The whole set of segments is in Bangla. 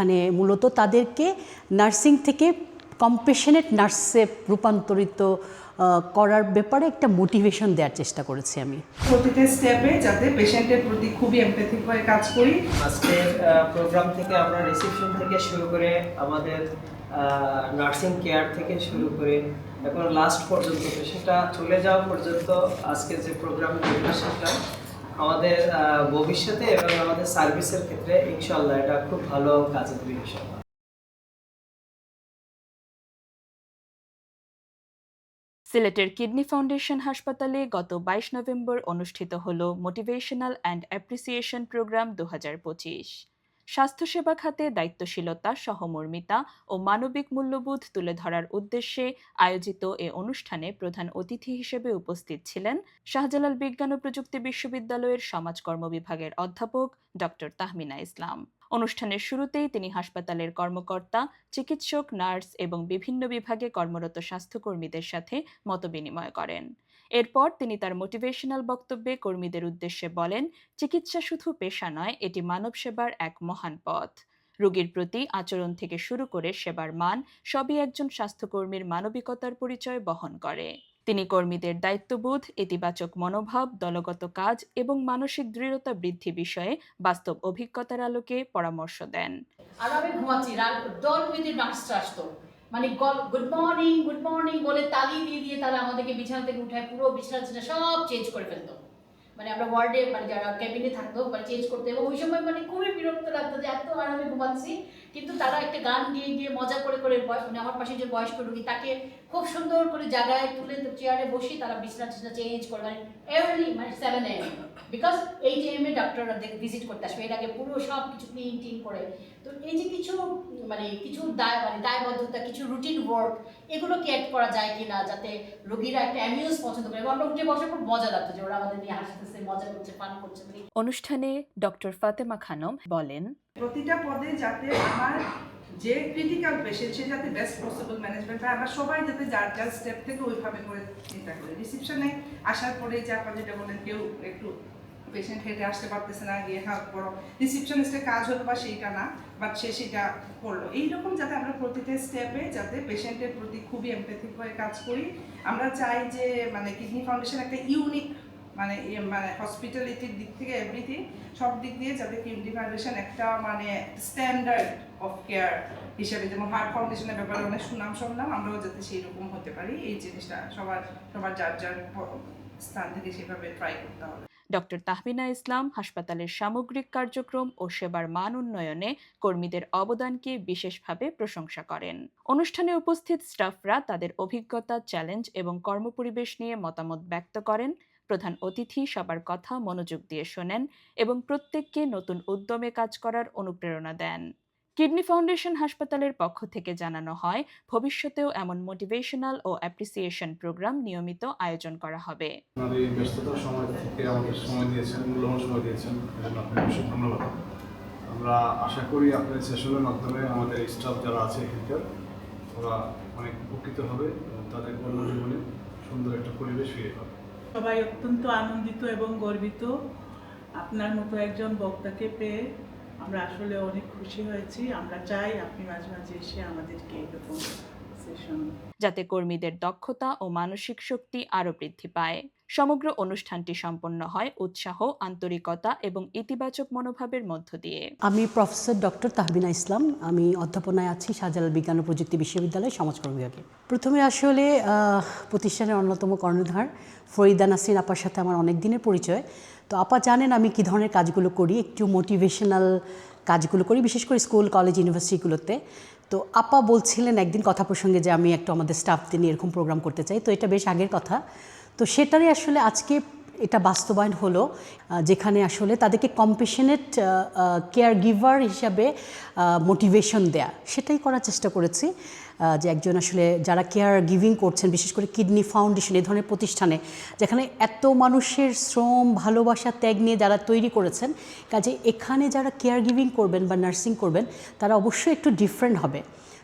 মানে মূলত তাদেরকে নার্সিং থেকে কম্পেশনেট নার্সে রূপান্তরিত করার ব্যাপারে একটা মোটিভেশন দেওয়ার চেষ্টা করেছি আমি। প্রতিটা স্টেপে যাতে পেশেন্টের প্রতি খুবই এমপ্যাথিক হয়ে কাজ করি। আজকের প্রোগ্রাম থেকে আমরা রিসেপশন থেকে শুরু করে আমাদের নার্সিং কেয়ার থেকে শুরু করে এখন লাস্ট পর্যন্ত সেটা চলে যাওয়া পর্যন্ত আজকের যে প্রোগ্রাম সেটা আমাদের ভবিষ্যতে এবং আমাদের সার্ভিসের ক্ষেত্রে ইনশাল্লাহ এটা খুব ভালো কাজে দেবে ইনশাল্লাহ সিলেটের কিডনি ফাউন্ডেশন হাসপাতালে গত বাইশ নভেম্বর অনুষ্ঠিত হল মোটিভেশনাল অ্যান্ড অ্যাপ্রিসিয়েশন প্রোগ্রাম দু হাজার পঁচিশ। স্বাস্থ্যসেবা খাতে দায়িত্বশীলতা, সহমর্মিতা ও মানবিক মূল্যবোধ তুলে ধরার উদ্দেশ্যে আয়োজিত এ অনুষ্ঠানে প্রধান অতিথি হিসেবে উপস্থিত ছিলেন শাহজালাল বিজ্ঞান ও প্রযুক্তি বিশ্ববিদ্যালয়ের সমাজকর্ম বিভাগের অধ্যাপক ডক্টর তাহমিনা ইসলাম। অনুষ্ঠানের শুরুতেই তিনি হাসপাতালের কর্মকর্তা, চিকিৎসক, নার্স এবং বিভিন্ন বিভাগে কর্মরত স্বাস্থ্যকর্মীদের সাথে মতবিনিময় করেন। এরপর তিনি তার মোটিভেশনাল বক্তব্যে কর্মীদের উদ্দেশ্যে বলেন, চিকিৎসা শুধু পেশা নয়, এটি মানব সেবার এক মহান পথ। রোগীর প্রতি আচরণ থেকে শুরু করে সেবার মান সবই একজন স্বাস্থ্যকর্মীর মানবিকতার পরিচয় বহন করে। তিনি কর্মীদের দায়িত্ববোধ, ইতিবাচক মনোভাব, দলগত কাজ এবং মানসিক দৃঢ়তা বৃদ্ধি বিষয়ে বাস্তব অভিজ্ঞতার আলোকে পরামর্শ দেন। আর আমি ঘুমাচ্ছি আসতো। মানে গুড মর্নিং গুড মর্নিং বলে তালি দিয়ে দিয়ে তারা আমাদেরকে বিছানা থেকে উঠায়, পুরো বিছানা সব চেঞ্জ করে ফেলতো। মানে আমরা ওয়ার্ডে মানে যারা ক্যাবিনে থাকতো মানে চেঞ্জ করতে। এবং ওই সময় মানে খুবই বিরক্ত লাগতো যে এত আরামে ঘুমাচ্ছি কিন্তু তারা একটা গান গিয়ে গিয়ে মজা করে করে মানে আমার পাশে যে বয়স্ক রোগী, তাকে খুব সুন্দর করে জায়গায় তুলে চেয়ারে বসি তারা বিছানা টিছানা চেঞ্জ করে মানে এয়ারলি মানে সেভেন এম বিকজ এই যে এম এ ডাক্তাররা ভিজিট করতে আসবে, এর আগে পুরো সব কিছু ক্লিন টিন করে। তো এই যে কিছু মানে কিছু দায় মানে দায়বদ্ধতা, কিছু রুটিন ওয়ার্ক এগুলোকে অ্যাড করা যায় কিনা যাতে রোগীরা একটা অ্যামিউজ পছন্দ করে? এবং আমরা উঠে বসার পর মজা লাগতো যে ওরা আমাদের নিয়ে হাসতেছে, মজা করছে পান করছে। অনুষ্ঠানে ডক্টর ফাতেমা খানম বলেন প্রতিটা পদে যাতে আমার যে ক্রিটিক্যাল পেশেন্ট সে যাতে বেস্ট পসিবল ম্যানেজমেন্ট হয় আমরা সবাই যাতে যার যার স্টেপ থেকে ওইভাবে করে চিন্তা করি। রিসিপশনে আসার পরে যে আপনার যেটা বলেন কেউ একটু পেশেন্ট হেঁটে আসতে পারতেছে না, গিয়ে হেল্প করো। রিসিপশনিস্টের কাজ হলো বা সেইটা না বাট সে সেটা করল। এইরকম যাতে আমরা প্রতিটা স্টেপে যাতে পেশেন্টের প্রতি খুবই এমপ্যাথিক হয়ে কাজ করি। আমরা চাই যে মানে কিডনি ফাউন্ডেশন একটা ইউনিক মানে ইয়ে মানে হসপিটালিটির দিক থেকে এভরিথিং সব দিক দিয়ে যাতে কিডনি ফাউন্ডেশন একটা মানে স্ট্যান্ডার্ড অফ কেয়ার হিসেবে, যেমন হার্ট ফাউন্ডেশনের ব্যাপারে অনেক সুনাম শুনলাম, আমরাও যাতে সেই রকম হতে পারি, এই জিনিসটা সবার সবার যার যার স্থান থেকে সেভাবে ট্রাই করতে হবে। ডক্টর তাহমিনা ইসলাম, হাসপাতালের সামগ্রিক কার্যক্রম ও সেবার মান উন্নয়নে কর্মীদের অবদানকে বিশেষভাবে প্রশংসা করেন। অনুষ্ঠানে উপস্থিত স্টাফরা তাদের অভিজ্ঞতা চ্যালেঞ্জ এবং কর্মপরিবেশ নিয়ে মতামত ব্যক্ত করেন। প্রধান অতিথি সবার কথা মনোযোগ দিয়ে শোনেন এবং প্রত্যেককে নতুন উদ্যমে কাজ করার অনুপ্রেরণা দেন। কিডনি ফাউন্ডেশন হাসপাতালের পক্ষ থেকে জানানো হয়, ভবিষ্যতেও এমন মোটিভেশনাল ও অ্যাপ্রিসিয়েশন প্রোগ্রাম নিয়মিত আয়োজন করা হবে। সময় থেকে আমাদের সময় দিয়েছেন, মূল্যবান সময় দিয়েছেন ধন্যবাদ। আমরা আশা করি আপনার সেশনের মাধ্যমে আমাদের স্টাফ যারা আছে এখানকার, ওরা অনেক উপকৃত হবে তাদের কর্মজীবনে সুন্দর একটা পরিবেশ ফিরে পাবে। সবাই অত্যন্ত আনন্দিত এবং গর্বিত। আপনার মতো একজন বক্তাকে পেয়ে আমরা আসলে অনেক খুশি হয়েছি। আমরা চাই আপনি মাঝে মাঝে এসে আমাদেরকে এরকম যাতে কর্মীদের দক্ষতা ও মানসিক শক্তি আরও বৃদ্ধি পায়। সমগ্র অনুষ্ঠানটি সম্পন্ন হয় উৎসাহ আন্তরিকতা এবং ইতিবাচক মনোভাবের মধ্য দিয়ে। আমি প্রফেসর ডক্টর তাহবিনা ইসলাম। আমি অধ্যাপনায় আছি শাহজালাল বিজ্ঞান ও প্রযুক্তি বিশ্ববিদ্যালয় সমাজকর্ম বিভাগে। প্রথমে আসলে আহ, প্রতিষ্ঠানের অন্যতম কর্ণধার ফরিদা নাসরিন আপার সাথে আমার অনেক দিনের পরিচয়। তো আপা জানেন আমি কী ধরনের কাজগুলো করি, একটু মোটিভেশনাল কাজগুলো করি, বিশেষ করে স্কুল কলেজ ইউনিভার্সিটিগুলোতে তো আপা বলছিলেন একদিন কথা প্রসঙ্গে যে আমি একটু আমাদের স্টাফদের নিয়ে এরকম প্রোগ্রাম করতে চাই, তো এটা বেশ আগের কথা। তো সেটারই আসলে আজকে এটা বাস্তবায়ন হলো যেখানে আসলে তাদেরকে কম্পেশনেট কেয়ার গিভার হিসাবে মোটিভেশন দেয়া। সেটাই করার চেষ্টা করেছি যে একজন আসলে যারা কেয়ার গিভিং করছেন, বিশেষ করে কিডনি ফাউন্ডেশন এই ধরনের প্রতিষ্ঠানে, যেখানে এত মানুষের শ্রম, ভালোবাসা, ত্যাগ নিয়ে যারা তৈরি করেছেন, কাজে এখানে যারা কেয়ার গিভিং করবেন বা নার্সিং করবেন, তারা অবশ্যই একটু ডিফারেন্ট হবে।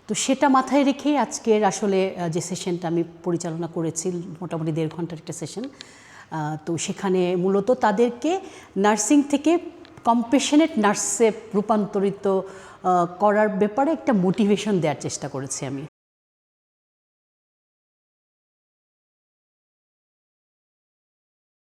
তো সেটা মাথায় রেখেই আজকের আসলে যে সেশনটা আমি পরিচালনা করেছি, মোটামুটি দেড় ঘণ্টার একটা সেশন তো সেখানে মূলত তাদেরকে নার্সিং থেকে কম্পেশনেট নার্সে রূপান্তরিত করার ব্যাপারে একটা মোটিভেশন দেওয়ার চেষ্টা করেছি আমি।